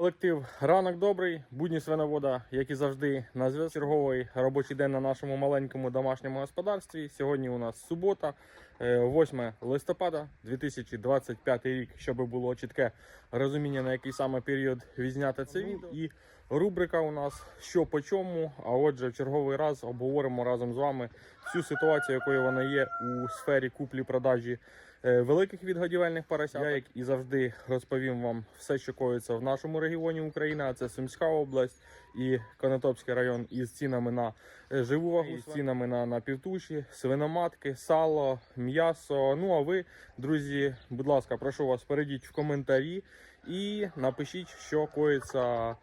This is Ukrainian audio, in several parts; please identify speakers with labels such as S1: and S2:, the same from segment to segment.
S1: Колектив ранок добрий, будні свиновода, як і завжди, на зв'язку. Черговий робочий день на нашому маленькому домашньому господарстві. Сьогодні у нас субота, е, 8 листопада 2025 рік, щоб було чітке розуміння, на який саме період відзняти це відео. І рубрика у нас що по чому. А отже, в черговий раз обговоримо разом з вами всю ситуацію, якою вона є у сфері куплі-продажі е, великих відгодівельних поросят. Я, як і завжди, розповім вам все, що коїться в нашому регіоні України. А це Сумська область і Конотопський район із цінами на е, живу вагу, з цінами на напівтуші, свиноматки, сало, м'ясо. Ну а ви, друзі, будь ласка, прошу вас, перейдіть в коментарі і напишіть, що коїться.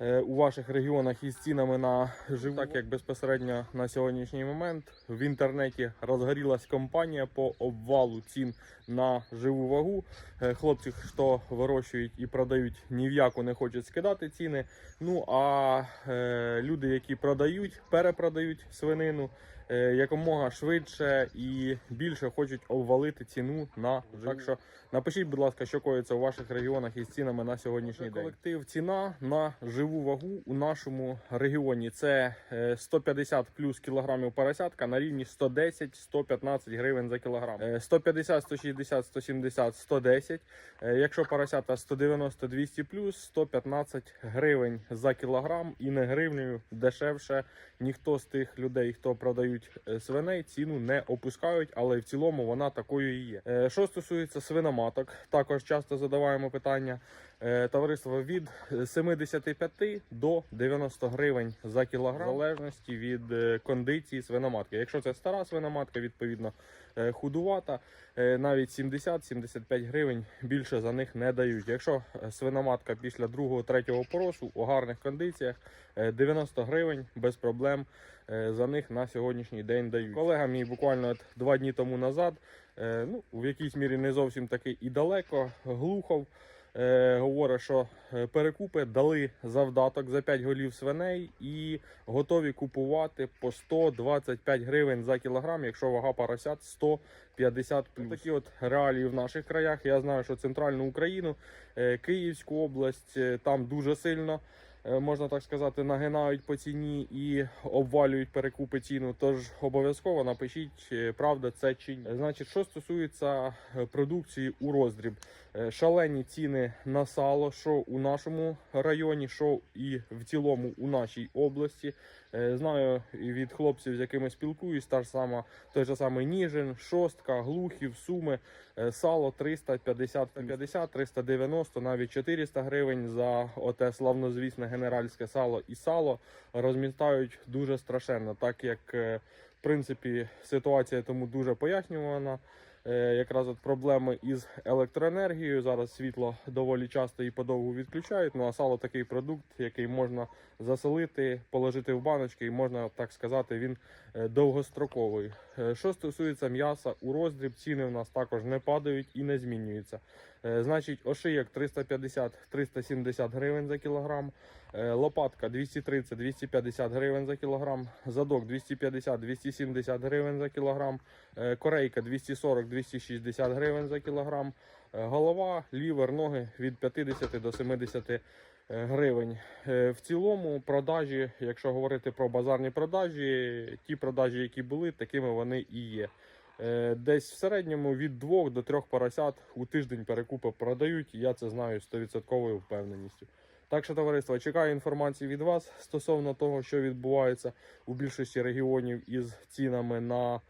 S1: Е, У ваших регіонах із цінами на живу, так як безпосередньо на сьогоднішній момент в інтернеті розгорілась компанія по обвалу цін на живу вагу. Е, Хлопці, що вирощують і продають, ні в яку не хочуть скидати ціни. Ну а е, люди, які продають, перепродають свинину, якомога швидше і більше хочуть обвалити ціну на. Так що напишіть, будь ласка, що коїться у ваших регіонах із цінами на сьогоднішній день. Колектив ціна на живу вагу у нашому регіоні це е, 150 плюс кілограмів поросятка на рівні 110-115 гривень за кілограм. Е, 150, 160, 170, 110. Е, Якщо поросята 190-200 плюс, 115 гривень за кілограм і не гривнею дешевше. Ніхто з тих людей, хто продають е, свиней, ціну не опускають, але в цілому вона такою і є. Е, Що стосується свиноматок, також часто задаваємо питання. Е, Товариство від 75 до 90 гривень за кілограм, в залежності від кондиції свиноматки. Якщо це стара свиноматка, відповідно худувата, е, навіть 70-75 гривень більше за них не дають. Якщо е, свиноматка після другого третього поросу у гарних кондиціях е, 90 гривень без проблем е, за них на сьогоднішній день дають. Колега мій буквально два дні тому назад, е, ну в якійсь мірі не зовсім таки і далеко, глухов. Е, говорить, що е, перекупи дали завдаток за 5 голів свиней і готові купувати по 125 гривень за кілограм, якщо вага поросят 150 плюс. Такі от реалії в наших краях. Я знаю, що центральну Україну, е, Київську область е, там дуже сильно. Е, Можна так сказати, нагинають по ціні і обвалюють перекупи ціну. Тож обов'язково напишіть, е, правда це чи ні. Значить, що стосується е, продукції у роздріб, шалені ціни на сало, що у нашому районі, що і в цілому у нашій області. Знаю від хлопців, з якими спілкуюсь, та ж сама той же самий Ніжин, Шостка, Глухів, Суми, сало 350, 50, 390, навіть 400 гривень за оте славнозвісне генеральське сало і сало розмітають дуже страшенно, так як е, в принципі ситуація тому дуже пояснювана. Е, якраз от проблеми із електроенергією. Зараз світло доволі часто і подовго відключають. Ну а сало такий продукт, який можна заселити, положити в баночки, і можна так сказати, він е, довгостроковий. Е, що стосується м'яса, у роздріб ціни в нас також не падають і не змінюються. Значить, ошияк 350-370 гривень за кілограм, лопатка 230-250 гривень за кілограм, задок 250-270 гривень за кілограм, корейка 240 260 гривень за кілограм. Е, голова, лівер, ноги від 50 до 70 е, гривень. Е, в цілому продажі, якщо говорити про базарні продажі, ті продажі, які були, такими вони і є. Десь в середньому від 2 до 3 поросят у тиждень перекупи продають. Я це знаю з 100% впевненістю. Так що, товариство, чекаю інформації від вас стосовно того, що відбувається у більшості регіонів із цінами на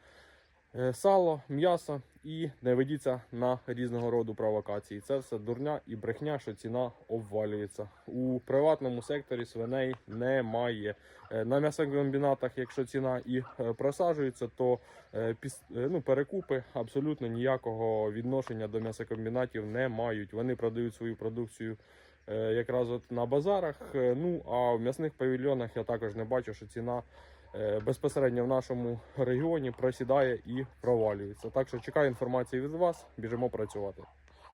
S1: сало, м'ясо і не ведіться на різного роду провокації. Це все дурня і брехня, що ціна обвалюється. У приватному секторі свиней немає. Е, На м'ясокомбінатах, якщо ціна і е, просаджується, то е, е, ну, перекупи абсолютно ніякого відношення до м'ясокомбінатів не мають. Вони продають свою продукцію е, якраз от на базарах. Е, Ну а в м'ясних павільйонах я також не бачу, що ціна е, безпосередньо в нашому регіоні просідає і провалюється. Так що чекаю інформації від вас, біжимо працювати.